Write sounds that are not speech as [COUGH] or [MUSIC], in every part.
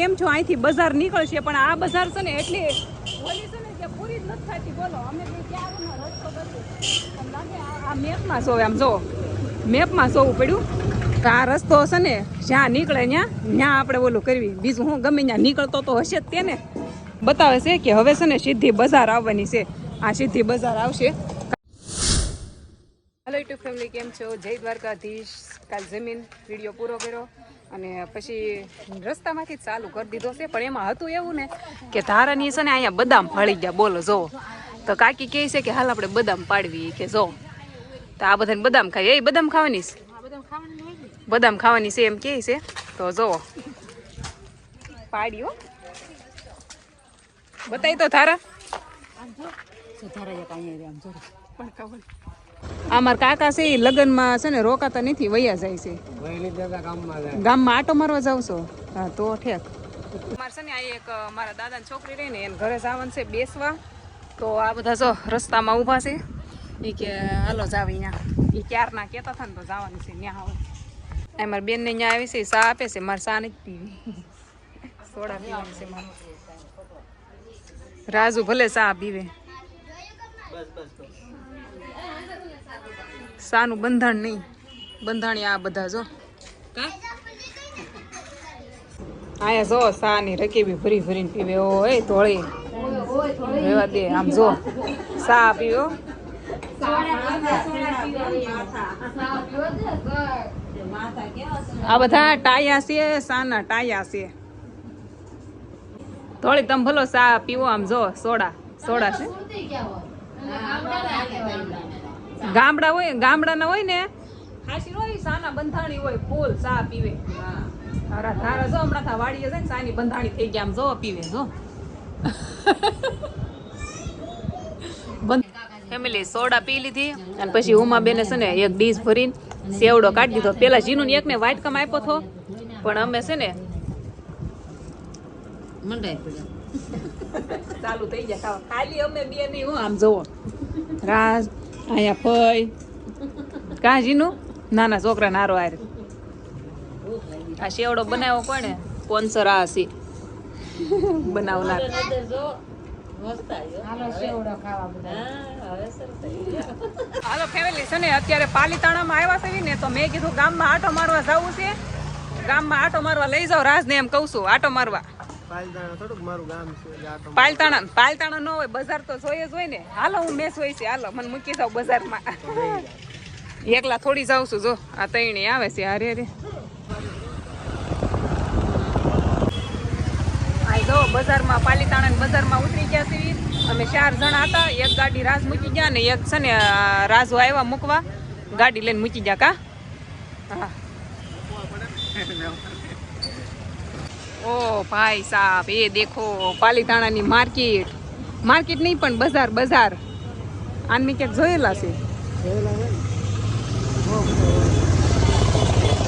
એમ છો અહીંથી બજાર નીકળશે, પણ આ બજાર છે ને એટલી ઓલી છે ને પૂરી નથી બોલો, અમે આ- મેપમાં જોવે, આમ જો મેપમાં જોવું પડ્યું. આ રસ્તો છે ને, જ્યાં નીકળે ત્યાં ત્યાં આપણે ઓલું કરવી. બીજું હું ગમે ત્યાં નીકળતો તો હશે જ તેને. બતાવે છે કે હવે છે ને સીધી બજાર આવવાની છે. આ સીધી બજાર આવશે. કેમ છો? જય દ્વારકાધીશ. કાલ જમીન વીડિયો પૂરો કર્યો અને પછી રસ્તામાંથી જ ચાલુ કરી દીધો છે. પણ એમાં હતું એવું ને કે ધારાની છે ને અહીંયા બદામ ફળી ગયા. બોલો જો. તો કાકી કહે છે કે હાલ આપણે બદામ પાડવી કે જો. તો આ બધાને બદામ ખાઈ એ બદામ ખાવાની છે? બદામ ખાવાની છે એમ કહે છે. તો જો. પાડ્યો બતાવી તો ધારા. પણ ખબર અમાર કાકા છે એ લગ્નમાં છે ને રોકાતા નથી વૈયા જાય છે. ગામમાં આટો મારવા જાવ છો? હા તો ઠેક. મારે છે ને આ એક મારા દાદાની છોકરી રહી ને એને ઘરે જવાનું છે બેસવા. તો આ બધા જો રસ્તામાં ઊભા છે. એ કે હાલો જાવ અહીંયા. એ ક્યારના કહેતા હતા ને તો જવાનું છે ત્યાં આવે. એ મારી બેનને અહીંયા આવી છે સા ચા આપે છે મારે ચા નથી પીવી. સોડા પીવાની છે મારે. રાજુ ભલે ચા પીવે. સાનું બંધાણ નહીં. બંધાણી આ બધા જો. આયા જો સાની રકેબી ભરી ભરીને પીવે. ઓય ધોળી. રેવા દે આમ જો. સા પીવો. આ બધા ટાયા છે, સાના ટાયા છે. થોડી તમે ભલો સા પીવો આમ જો. સોડા. સોડા છે. ગામડા હોય ગામડાના હોય ને ખાસી હોય સાના બંધાણી હોય ફૂલ સા પીવે. તારા તારા જો હમણાં થા વાડીએ છે ને સાની બંધાણી થઈ ગયા આમ જો પીવે જો. ફેમિલી સોડા પી લીધી અને પછી ઉમા બેને છે ને એક ડીશ ભરીને સેવડો કાઢી દીધો. પેલા જીનું ને એકને વાટકમ આપ્યો હતો પણ અમે છે ને ચાલુ થઈ ગયા. ખાલી અમે બે નહીં હું આમ જોવો રાજ અહીંયા ફઈ કાજીનું નાના છોકરા નારો આરે આ શેવડો બનાવ્યો કોને સ્પોન્સર આ છે. બનાવનાર. હાલો ફેમિલી છે ને અત્યારે પાલીતાણામાં આવ્યા છે ને તો મેં કીધું ગામમાં આટો મારવા જવું છે. ગામમાં આટો મારવા લઈ જાઓ રાજને એમ કહું છું આટો મારવા. પાલતાણા પાલતાણા ન હોય બજાર તો જોઈએ જ હોય ને. હાલો હું મેસ હોય છે હાલો મને મૂકી જાવ બજારમાં. એકલા થોડી જાઉં છું જો આ તૈણી આવે છે હારે હારે. જો બજારમાં પાલીતાણા બજારમાં ઉતરી ગયા છીએ અમે ચાર જણા હતા એક ગાડી રાજ મૂકી ગયા ને એક છે ને રાજુ આવ્યા મૂકવા. ગાડી લઈને મૂકી ગયા કા? હા. ઓ ભાઈ સાહેબ, એ દેખો, પાલીતાણાની માર્કેટ. માર્કેટ નહીં પણ બજાર બજાર. આની ક્યાંક જોયેલા છે?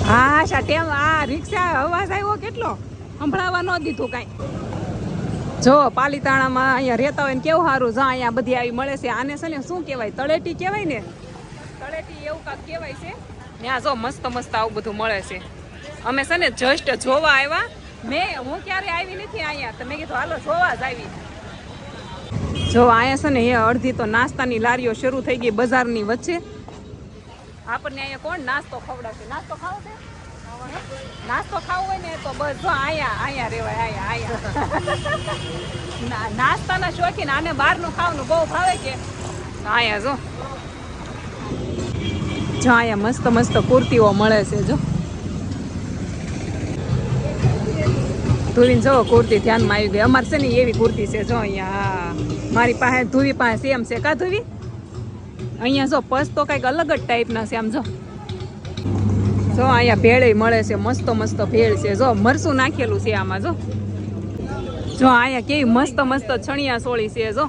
હા સા ટેમ આ રિક્ષા અવાજ આવ્યો કેટલો? સંભળાવા ન દીધું કાંઈ. જો, પાલીતાણામાં અહીંયા રહેતા હોય ને કેવું સારું જા, અહીંયા બધી આવી મળે છે. આને છે ને, શું કહેવાય? તળેટી કહેવાય ને? તળેટી એવું કાંક કહેવાય છે? ત્યાં જો મસ્ત મસ્ત આવું બધું મળે છે. અમે છે ને જસ્ટ જોવા આવ્યા. મેં, હું ક્યારે આવી નથી અહીંયા? તો મેં કીધું, હાલો, જોવા જ આવી. જો અહીંયા છે ને એ અડધી તો નાસ્તાની લારીઓ શરૂ થઈ ગઈ બજારની વચ્ચે. આપણને અહીંયા કોણ નાસ્તો ખવડાવશે? નાસ્તો ખાવો છે? નાસ્તો ખાવો હોય ને, તો બસ જો અહીંયા અહીંયા રેવાય અહીંયા અહીંયા. [LAUGHS] નાસ્તાના શોખીન આને બહારનું ખાવાનું બહુ ભાવે કે? અહીંયા જો. જો અહીંયા મસ્ત મસ્ત કુર્તીઓ મળે છે, જો. ધુવીને જો કુર્તી ધ્યાનમાં આવી ગઈ. અમારે છે ને એવી કુર્તી છે જો અહીંયા, હા. મારી પાસે ધુવી પાસે સેમ છે. કા ધુવી? અહીંયા જો પસ તો કંઈક અલગ જ ટાઈપના છે આમ જો. જો અહીંયા ભેળ મળે છે, મસ્ત મસ્ત ભેળ છે. જો મરસું નાખેલું છે આમાં જો. જો અહીંયા કેવી મસ્ત મસ્ત છણિયા સોળી છે જો.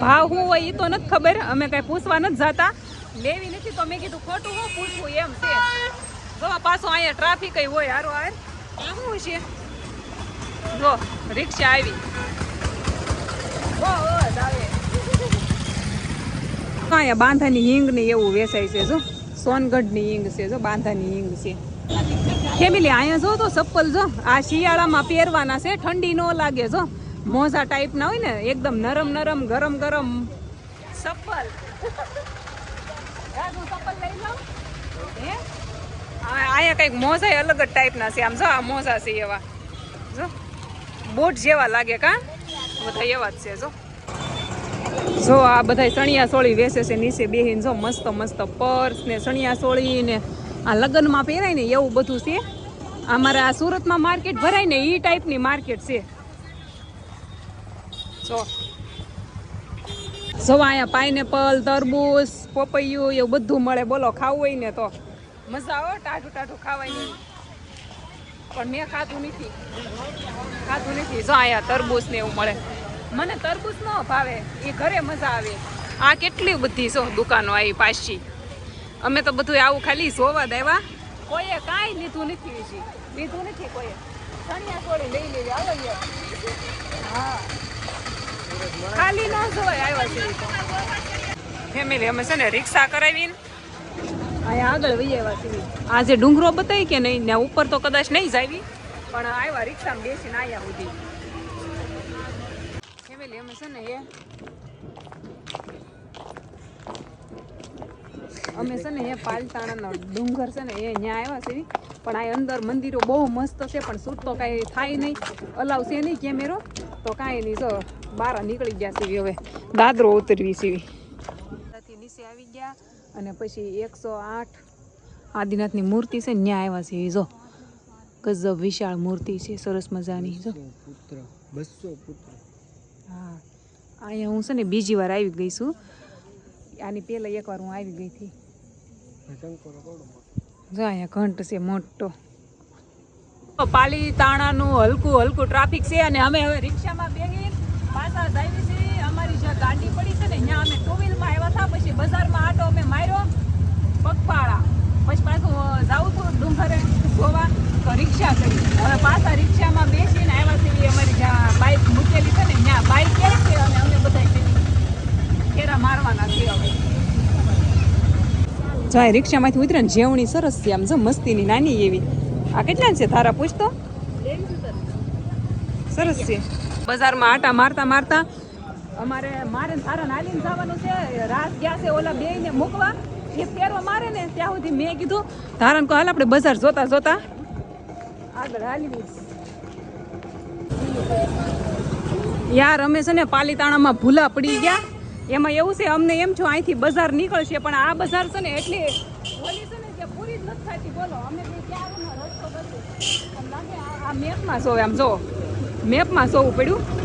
ભાવ શું હોય એ તો નથી ખબર. અમે કઈ પૂછવા નથી જતા. લેવી નથી તો મેં કીધું ખોટું હું પૂછવું એમ છે. જો પાછો અહીંયા ટ્રાફિક હોય, હારો હાર આ શું છે. જો, રિક્ષા આવી. અહીંયા બાંધાની હિંગ ને એવું વેચાય છે, જો. સોનગઢની હિંગ છે, જો, બાંધાની હિંગ છે. ફેમિલી, અહીંયા જો તો ચપ્પલ, જો. આ શિયાળામાં પહેરવાના છે, ઠંડી ન લાગે, જો. મોજા ટાઈપના હોય ને, એકદમ નરમ નરમ, ગરમ ગરમ. ચપ્પલ. [LAUGHS] ચપ્પલ લઈ લઉં હે? આ- અહીંયા કંઈક મોજા અલગ જ ટાઈપના છે. આમ જો આ મોજા છે એવા. જો. બોટ જેવા લાગે કા? બધા એવા જ છે, જો. જો આ બધા સણિયા સોળી વેસે છે, નીચે બેહીને જો મસ્ત મસ્ત પર્સ ને સણિયા સોળી ને આ લગ્નમાં પહેરાય ને એવું બધું છે. અમારે આ સુરતમાં માર્કેટ ભરાય ને એ ટાઈપની માર્કેટ છે. જો. જો અહીંયા પાઇનેપલ તરબૂચ, પપૈયું એવું બધું મળે. બોલો, ખાવું હોય ને તો. મજા આવે, ટાઢું ટાઢું ખાવાની. પણ મેં ખાધું નથી. ખાધું નથી. જો અહીંયા તરબૂચ ને એવું મળે. મને તરબૂચ ન ભાવે. એ ઘરે મજા આવે. આ કેટલી બધી જો દુકાનો આવી પાછી. અમે તો બધું આવું ખાલી જોવા દેવા કોઈએ કાંઈ લીધું નથી હજી લીધું નથી કોઈએ. ચણિયા ચોળી લઈ લેવી. આવો હા. ખાલી ન જોવાય આવ્યા છે. ફેમિલી, અમે છે ને રિક્ષા કરાવીને અહીંયા આગળ વહી આવ્યા છીએ. આ જે ડુંગરો બતાવી કે નહીં ને ઉપર તો કદાચ નહીં જ આવી. પણ આવ્યા રિક્ષામાં બેસીને આવ્યા સુધી. ફેમિલી અમે છે ને એ અમે છે ને એ પાલતાણાનો ડુંગર છે ને એ ત્યાં આવ્યા છે પણ આ અંદર મંદિરો બહુ મસ્ત છે પણ શૂટ તો કાંઈ થાય નહીં. અલાવ છે નહીં કેમેરો તો કાંઈ નહીં જો બહાર નીકળી ગયા છે હવે. દાદરો ઉતરવી છે. ત્યાંથી નીચે આવી ગયા. અને પછી એકસો આઠ આદિનાથની મૂર્તિ છે ને ત્યાં આવ્યા છે જો. ગજબ વિશાળ મૂર્તિ છે સરસ મજાની જો. પુત્ર બસો પુત્ર. હા. અહીંયા હું છે ને બીજી વાર આવી ગઈ છું. આની પહેલાં એકવાર હું આવી ગઈ હતી. જો અહીંયા ઘંટ છે મોટો. પાલીતાણાનું હલકું હલકું ટ્રાફિક છે અને અમે હવે રિક્ષામાં બેગી પાછા જાય છે. અમારી જે ગાડી પડી છે ને અહીંયા અમે ટુ વ્હીલમાં આવ્યા પછી બજારમાં આટો અમે માર્યો પગપાળા. પછી પાછું જાવું હતું ડુંગરે ગોવા તો રિક્ષા કરી. હવે પાછા રિક્ષામાં બેસીને આવ્યા છીએ અમારી જ્યાં બાઇક મૂકેલી છે ને ત્યાં બાઇક કેમ છે અને અમે બધા કેરા મારવાના છીએ હવે. જો આ રિક્ષામાંથી ઉતરે ને જેવણી સરસ છે આમ જો મસ્તીની નાની એવી. આ કેટલા છે તારા પૂછતો? સરસ છે. બજારમાં આટા મારતા મારતા અમારે મારે તારા નાલીને જવાનું છે. રાસ ગયા છે ઓલા બે ને મૂકવા. એ ફેરવા મારે ને ત્યાં સુધી મેં કીધું, ધારણ હાલ આપણે બજાર જોતા જોતા. આગળ હાલી યાર, અમે છે ને પાલીતાણામાં ભૂલા પડી ગયા. એમાં એવું છે, અમને એમ છો અહીંથી બજાર નીકળશે. પણ આ બજાર છે ને એટલી ઓલી છે ને કે જ નથી થતી. બોલો, અમે ક્યાં આ મેપમાં સોવે આમ જો. મેપમાં સોવું પડ્યું.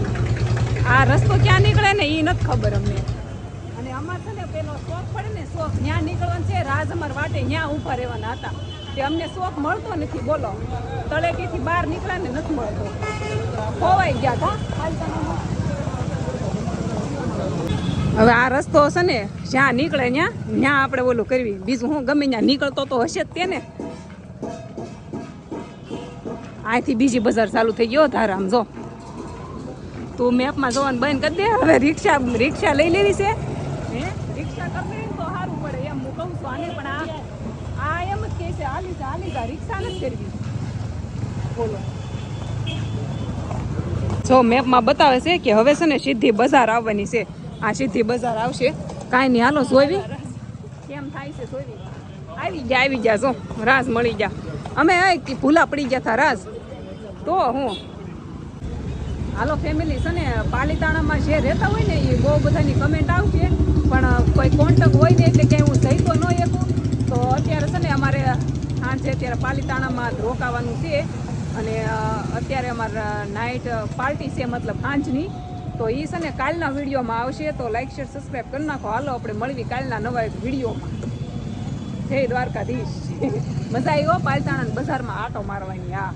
આ રસ્તો ક્યાં નીકળે ને એ નથી ખબર અમને. અને અમારે છે ને પેલો શોખ પડે ને, શોખ ત્યાં નીકળવાનું છે, રાજ અમાર વાટે ત્યાં ઊભા રહેવાના હતા. તે અમને શોખ મળતો નથી, બોલો. તળેટીથી બહાર નીકળ્યા ને નથી મળતો. ખોવાઈ ગયા હતા હવે આ રસ્તો હશે ને, જ્યાં નીકળે ત્યાં ત્યાં આપણે ઓલું કરવી. બીજું હું ગમે ત્યાં નીકળતો તો હશે જ તેને અહીંથી બીજી બજાર ચાલુ થઈ ગયો ધારામ, જો. તું મેપમાં જોવાનું બંધ કરી દે. હવે રિક્ષા રિક્ષા લઈ લેવી છે. હે? રિક્ષા કરી તો સારું પડે. એમ હું કહું છું આને પણ આ આ એમ જ કહે છે હાલી જા હાલી જા રિક્ષા નથી કરવી. બોલો. જો મેપમાં બતાવે છે કે હવે છે ને સીધી બજાર આવવાની છે. આ સીધી બજાર આવશે. કાંઈ નહીં હાલો જોવી કેમ થાય છે જોવી આવી ગયા આવી ગયા જો રાસ મળી ગયા. અમે ભૂલા પડી ગયા હતા રાસ તો હું? હાલો ફેમિલી છે ને, પાલીતાણામાં જે રહેતા હોય ને, એ બહુ બધાની કમેન્ટ આવશે. પણ કોઈ કોન્ટેક હોય ને એટલે ક્યાંય હું જઈ તો ન શકું. તો અત્યારે છે ને, અમારે સાંજે અત્યારે પાલીતાણામાં રોકાવાનું છે. અને અત્યારે અમારે નાઇટ પાર્ટી છે, મતલબ સાંજની. તો એ છે ને, કાલના વિડીયોમાં આવશે. તો લાઇક શેર સબસ્ક્રાઈબ કરી નાખો. હાલો, આપણે મળવી કાલના નવા વિડીયોમાં. જય દ્વારકાધીશ. [LAUGHS] મજા આવી હો પાલતાણા બજારમાં આટો મારવાની, હા.